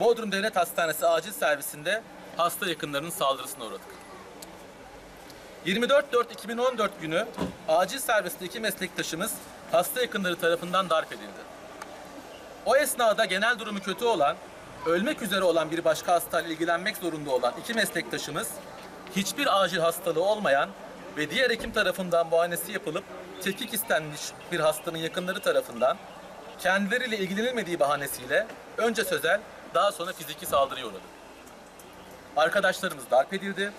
Bodrum Devlet Hastanesi acil servisinde hasta yakınlarının saldırısına uğradık. 24.4.2014 günü acil serviste iki meslektaşımız hasta yakınları tarafından darp edildi. O esnada genel durumu kötü olan, ölmek üzere olan bir başka hastayla ilgilenmek zorunda olan iki meslektaşımız hiçbir acil hastalığı olmayan ve diğer hekim tarafından muayenesi yapılıp tetkik istenmiş bir hastanın yakınları tarafından kendileriyle ilgilenilmediği bahanesiyle önce sözel daha sonra fiziki saldırıya uğradı. Arkadaşlarımız darp edildi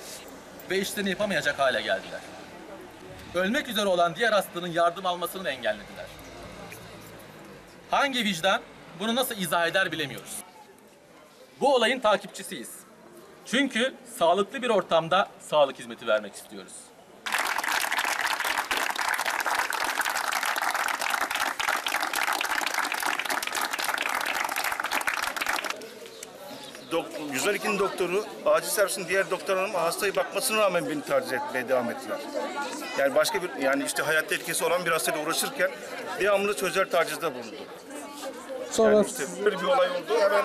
ve işlerini yapamayacak hale geldiler. Ölmek üzere olan diğer hastanın yardım almasını engellediler. Hangi vicdan bunu nasıl izah eder bilemiyoruz. Bu olayın takipçisiyiz. Çünkü sağlıklı bir ortamda sağlık hizmeti vermek istiyoruz. Dok 112'nin doktoru, acil servisin diğer doktor hanım hastayı bakmasına rağmen beni taciz etmeye devam ettiler. Yani başka bir, yani işte hayat tehlikesi olan bir hastayla uğraşırken devamlı sözel tacizde bulundu. Sonra Yani işte böyle bir olay oldu, hemen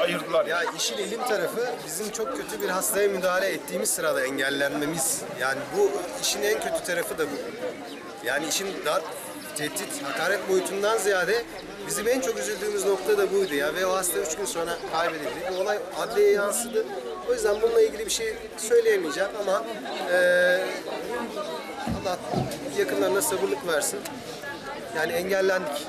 ayırdılar. Ya işin elim tarafı bizim çok kötü bir hastaya müdahale ettiğimiz sırada engellenmemiz. Yani bu işin en kötü tarafı da bu. Yani işin darp, tehdit, hakaret boyutundan ziyade bizim en çok üzüldüğümüz nokta da buydu ya. Ve o hasta üç gün sonra kaybedildi. Bu olay adliyeye yansıdı. O yüzden bununla ilgili bir şey söyleyemeyeceğim ama eee Allah yakınlarına sabırlık versin. Yani engellendik.